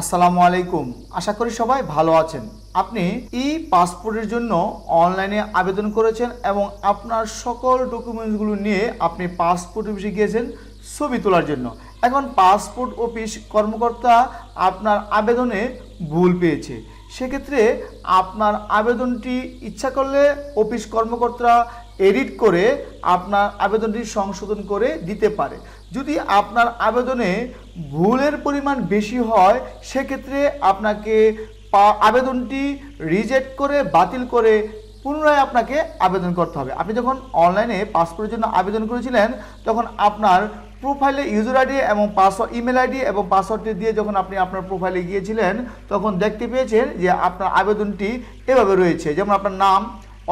আসসালামু আলাইকুম। আশা করি সবাই ভালো আছেন। আপনি ই পাসপোর্টের জন্য অনলাইনে আবেদন করেছেন এবং আপনার সকল ডকুমেন্টসগুলো নিয়ে আপনি পাসপোর্ট অফিসে গিয়েছেন ছবি তোলার জন্য। এখন পাসপোর্ট অফিস কর্মকর্তা আপনার আবেদনে ভুল পেয়েছে। সেক্ষেত্রে আপনার আবেদনটি ইচ্ছা করলে অফিস কর্মকর্তা এডিট করে আপনার আবেদনটি সংশোধন করে দিতে পারে। যদি আপনার আবেদনে ভুলের পরিমাণ বেশি হয়, সেক্ষেত্রে আপনাকে আবেদনটি রিজেক্ট করে বাতিল করে পুনরায় আপনাকে আবেদন করতে হবে। আপনি যখন অনলাইনে পাসপোর্টের জন্য আবেদন করেছিলেন, তখন আপনার প্রোফাইলে ইউজার আইডি এবং পাসওয়ার্ড ইমেল আইডি এবং পাসওয়ার্ডটি দিয়ে যখন আপনি আপনার প্রোফাইলে গিয়েছিলেন, তখন দেখতে পেয়েছেন যে আপনার আবেদনটি এভাবে রয়েছে। যেমন আপনার নাম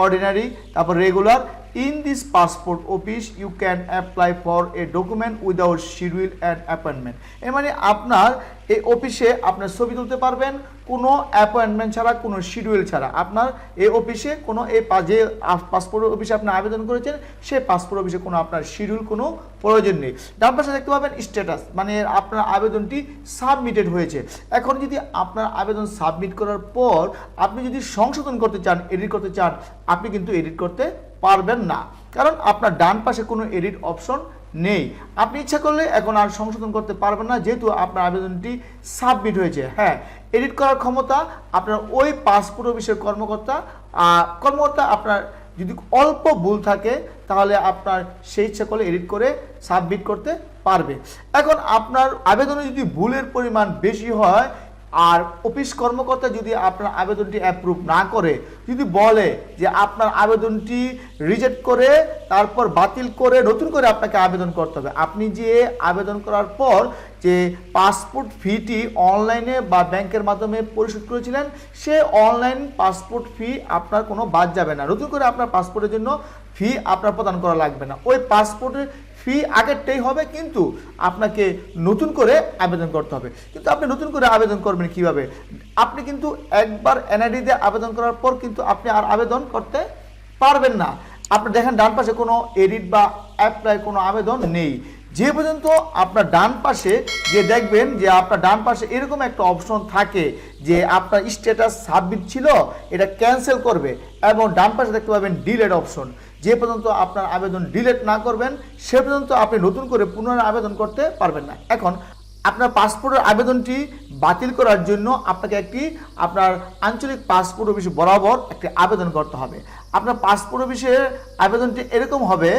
অর্ডিনারি তারপর regular in this passport office you can apply for a document without schedule and appointment এর মানে আপনার এই অফিসে আপনার ছবি তুলতে পারবেন, কোনো অ্যাপয়েন্টমেন্ট ছাড়া, কোনো শিডিউল ছাড়া। আপনার এই অফিসে কোনো এই যে পাসপোর্ট অফিসে আপনি আবেদন করেছেন, সেই পাসপোর্ট অফিসে কোনো আপনার শিডিউল কোনো প্রয়োজন নেই। ডান পাশে দেখতে পাবেন স্ট্যাটাস মানে আপনার আবেদনটি সাবমিটেড হয়েছে। এখন যদি আপনার আবেদন সাবমিট করার পর আপনি যদি সংশোধন করতে চান এডিট করতে চান, আপনি কিন্তু এডিট করতে পারবেন না। কারণ আপনার ডান পাশে কোনো এডিট অপশন নেই। আপনি ইচ্ছা করলে এখন আর সংশোধন করতে পারবেন না, যেহেতু আপনার আবেদনটি সাবমিট হয়েছে। হ্যাঁ এডিট করার ক্ষমতা আপনার ওই পাসপোর্ট অফিসের কর্মকর্তা কর্মকর্তা আপনার যদি অল্প ভুল থাকে, তাহলে আপনার সেই ইচ্ছা করলে এডিট করে সাবমিট করতে পারবে। এখন আপনার আবেদনে যদি ভুলের পরিমাণ বেশি হয় আর অফিস কর্মকর্তা যদি আপনার আবেদনটি অ্যাপ্রুভ না করে, যদি বলে যে আপনার আবেদনটি রিজেক্ট করে, তারপর বাতিল করে নতুন করে আপনাকে আবেদন করতে হবে। আপনি যে আবেদন করার পর যে পাসপোর্ট ফিটি অনলাইনে বা ব্যাংকের মাধ্যমে পরিশোধ করেছিলেন, সে অনলাইন পাসপোর্ট ফি আপনার কোনো বাদ যাবে না। নতুন করে আপনার পাসপোর্টের জন্য ফি আপনার প্রদান করা লাগবে না। ওই পাসপোর্টের ফি আগেরটাই হবে, কিন্তু আপনাকে নতুন করে আবেদন করতে হবে। কিন্তু আপনি নতুন করে আবেদন করবেন কীভাবে? আপনি কিন্তু একবার এনআইডি দিয়ে আবেদন করার পর কিন্তু আপনি আর আবেদন করতে পারবেন না। আপনি দেখেন, ডান পাশে কোনো এডিট বা অ্যাপ্লাই কোনো আবেদন নেই। যে পর্যন্ত আপনার ডান পাশে যে দেখবেন যে আপনার ডান পাশে এরকম একটা অপশন থাকে যে আপনার স্ট্যাটাস সাবমিট ছিল, এটা ক্যান্সেল করবে এবং ডান পাশে দেখতে পাবেন ডিলেট অপশন যে পর্যন্ত আপনার আবেদন ডিলেট না করবেন, সে পর্যন্ত আপনি নতুন করে পুনরায় আবেদন করতে পারবেন না। এখন, আপনার পাসপোর্টের আবেদনটি বাতিল করার জন্য আপনাকে একটি আপনার আঞ্চলিক পাসপোর্ট অফিস বরাবর একটি আবেদন করতে হবে। আপনার পাসপোর্ট অফিসের আবেদনটি এরকম হবে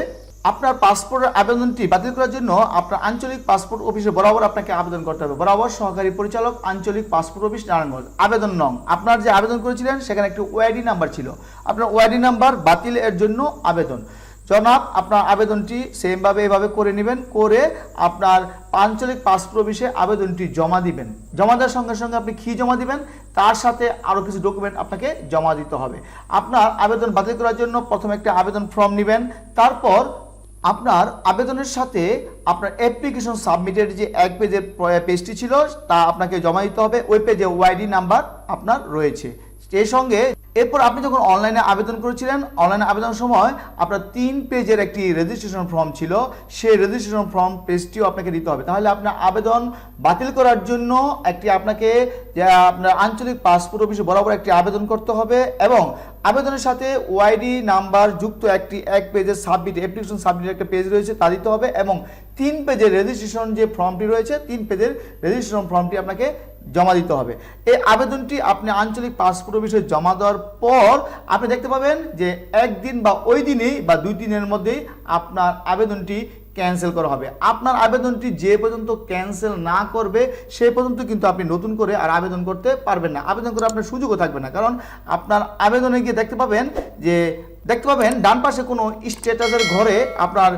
আপনার পাসপোর্টের আবেদনটি বাতিল করার জন্য আপনার আঞ্চলিক পাসপোর্ট অফিসে বরাবর আপনাকে আবেদন করতে হবে। বরাবর সহকারী পরিচালক, আঞ্চলিক পাসপোর্ট অফিস, নারায়ণগঞ্জ। আবেদন নং। আপনার যে আবেদন করেছিলেন, সেখানে একটি ওয়াইডি নাম্বার ছিল। আপনার ওয়াইডি নাম্বার বাতিল এর জন্য আবেদন। জনাব, আপনার আবেদনটি সেমভাবে এভাবে করে নেবেন, করে আপনার আঞ্চলিক পাসপোর্ট অফিসে আবেদনটি জমা দিবেন। জমা দেওয়ার সঙ্গে সঙ্গে আপনি কী জমা দিবেন? তার সাথে আরও কিছু ডকুমেন্ট আপনাকে জমা দিতে হবে। আপনার আবেদন বাতিল করার জন্য প্রথমে একটা আবেদন ফর্ম নেবেন, তারপর আপনার আবেদনের সাথে আপনার অ্যাপ্লিকেশন সাবমিটের যে এক পেজের পেজটি ছিল, তা আপনাকে জমা দিতে হবে। ওই পেজে ওয়াইডি নাম্বার আপনার রয়েছে। এর সঙ্গে এরপর আপনি যখন অনলাইনে আবেদন করেছিলেন, অনলাইনে আবেদনের সময় আপনার তিন পেজের একটি রেজিস্ট্রেশন ফর্ম ছিল। সেই রেজিস্ট্রেশন ফর্ম পেজটিও আপনাকে দিতে হবে। তাহলে আপনার আবেদন বাতিল করার জন্য একটি আপনাকে আপনার আঞ্চলিক পাসপোর্ট অফিসে বরাবর একটি আবেদন করতে হবে এবং আবেদনের সাথে ওয়াইডি নাম্বার যুক্ত একটি এক পেজের সাবমিট অ্যাপ্লিকেশন সাবমিটের একটা পেজ রয়েছে, তা দিতে হবে এবং তিন পেজের রেজিস্ট্রেশন যে ফর্মটি রয়েছে, তিন পেজের রেজিস্ট্রেশন ফর্মটি আপনাকে জমা দিতে হবে। এই আবেদনটি আপনি আঞ্চলিক পাসপোর্ট অফিসে জমা দেওয়ার পর আপনি দেখতে পাবেন যে একদিন বা ওই দিনেই বা দুই দিনের মধ্যেই আপনার আবেদনটি ক্যান্সেল করা হবে। আপনার আবেদনটি যে পর্যন্ত ক্যান্সেল না করবে, সে পর্যন্ত কিন্তু আপনি নতুন করে আর আবেদন করতে পারবেন না। আবেদন করে আপনার সুযোগও থাকবে না। কারণ আপনার আবেদনে গিয়ে দেখতে পাবেন যে দেখতে পাবেন, ডান পাশে কোনো স্ট্যাটাসের ঘরে আপনার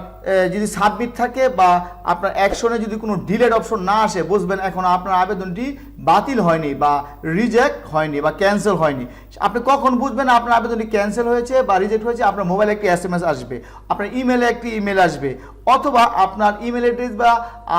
যদি সাবমিট থাকে বা আপনার অ্যাকশনে যদি কোনো ডিলেট অপশন না আসে, বুঝবেন এখন আপনার আবেদনটি বাতিল হয়নি বা রিজেক্ট হয়নি বা ক্যান্সেল হয়নি। আপনি কখন বুঝবেন আপনার আবেদনটি ক্যান্সেল হয়েছে বা রিজেক্ট হয়েছে? আপনার মোবাইলে একটি এস আসবে, আপনার ইমেলে একটি ইমেল আসবে, অথবা আপনার ইমেল অ্যাড্রেস বা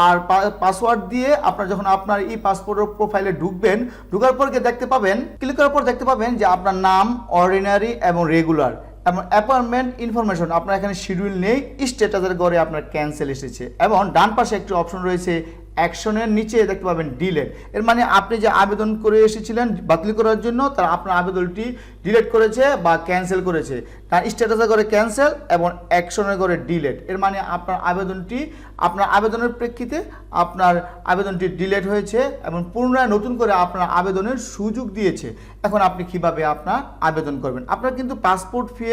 আর পাসওয়ার্ড দিয়ে আপনার যখন আপনার ই পাসপোর্টের প্রোফাইলে ঢুকবেন, ঢুকার পর দেখতে পাবেন, ক্লিক করার পর দেখতে পাবেন যে আপনার নাম, অর্ডিনারি এবং রেগুলার। এবং অ্যাপয়েন্টমেন্ট ইনফরমেশন আপনার এখানে শিডিউল নেই স্ট্যাটাসের ঘরে আপনার ক্যান্সেল এসেছে। এবং ডান পাশে একটি অপশন রয়েছে অ্যাকশনের নিচে দেখতে পাবেন ডিলেট এর মানে আপনি যে আবেদন করে এসেছিলেন বাতিল করার জন্য, তারা আপনার আবেদনটি ডিলেট করেছে বা ক্যান্সেল করেছে। তার স্ট্যাটাসে করে ক্যান্সেল এবং অ্যাকশনে করে ডিলেট এর মানে আপনার আবেদনটি, আপনার আবেদনের প্রেক্ষিতে আপনার আবেদনটি ডিলেট হয়েছে এবং পুনরায় নতুন করে আপনার আবেদনের সুযোগ দিয়েছে। এখন আপনি কীভাবে আপনার আবেদন করবেন? আপনার কিন্তু পাসপোর্ট ফি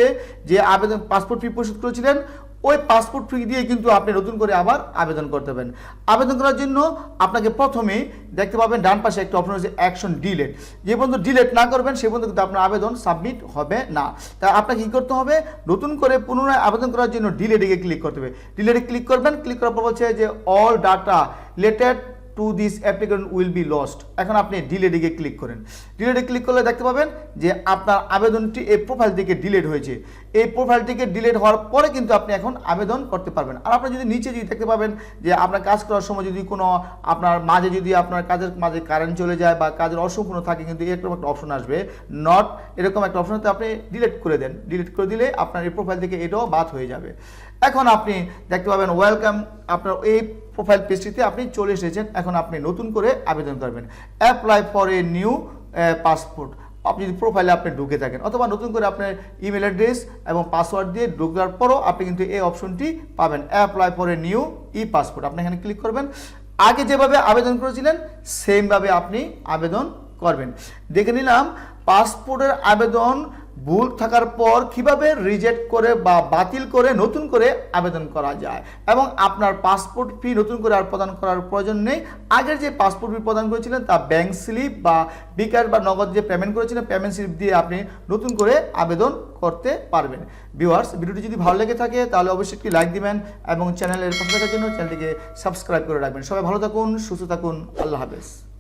যে আবেদন পাসপোর্ট ফি পরিশোধ করেছিলেন ওই পাসপোর্ট ফি দিয়ে কিন্তু আপনি নতুন করে আবার আবেদন করতে পারেন। আবেদন করার জন্য আপনাকে প্রথমে দেখতে পাবেন ডান পাশে একটা অপশন হচ্ছে অ্যাকশন ডিলেট যে পর্যন্ত ডিলেট না করবেন, সে পর্যন্ত কিন্তু আপনার আবেদন সাবমিট হবে না। তাই আপনাকে কী করতে হবে? নতুন করে পুনরায় আবেদন করার জন্য ডিলেটে ক্লিক করতে হবে। ডিলেটে ক্লিক করবেন ক্লিক করার পর বলছে যে all data related to this application will be lost এখন আপনি ডিলেটে গিয়ে ক্লিক করেন। ডিলেটে ক্লিক করলে দেখতে পাবেন যে আপনার আবেদনটি এই প্রোফাইল থেকে ডিলেট হয়েছে। এই প্রোফাইল থেকে ডিলেট হওয়ার পরে কিন্তু আপনি এখন আবেদন করতে পারবেন। আর আপনি যদি নিচে যদি দেখতে পাবেন যে আপনার কাজ করার সময় যদি কোনো আপনার মাঝে যদি আপনার কাজের মাঝে কারেন্ট চলে যায় বা কাজের অসম্পূর্ণ থাকে কিন্তু এরকম একটা অপশন আসবে নট এরকম একটা অপশন আপনি ডিলিট করে দেন। ডিলিট করে দিলে আপনার এই প্রোফাইল থেকে এটাও বাদ হয়ে যাবে। এখন আপনি দেখতে পাবেন ওয়েলকাম আপনার এই প্রোফাইল পেজটিতে আপনি চলে এসেছেন। এখন আপনি নতুন করে আবেদন করবেন। Apply for a new passport আপনি যদি প্রোফাইলে আপনি ঢুকে থাকেন অথবা নতুন করে আপনার ইমেল অ্যাড্রেস এবং পাসওয়ার্ড দিয়ে ঢুকার পরও আপনি কিন্তু এই অপশনটি পাবেন। Apply for a new e passport আপনি এখানে ক্লিক করবেন। আগে যেভাবে আবেদন করেছিলেন সেমভাবে আপনি আবেদন করবেন। দেখে নিলাম পাসপোর্টের আবেদন ভুল থাকার পর কীভাবে রিজেক্ট করে বা বাতিল করে নতুন করে আবেদন করা যায়? এবং আপনার পাসপোর্ট ফি নতুন করে আর প্রদান করার প্রয়োজন নেই। আগের যে পাসপোর্ট ফি প্রদান করেছিলেন, তা ব্যাংক স্লিপ বা বিকাশ বা নগদ যে পেমেন্ট করেছিলেন পেমেন্ট স্লিপ দিয়ে আপনি নতুন করে আবেদন করতে পারবেন। ভিউয়ার্স ভিডিওটি যদি ভালো লেগে থাকে, তাহলে অবশ্যই একটি লাইক দিবেন এবং চ্যানেলের পাশে থাকার জন্য চ্যানেলটিকে সাবস্ক্রাইব করে রাখবেন। সবাই ভালো থাকুন, সুস্থ থাকুন, আল্লাহ হাফেজ।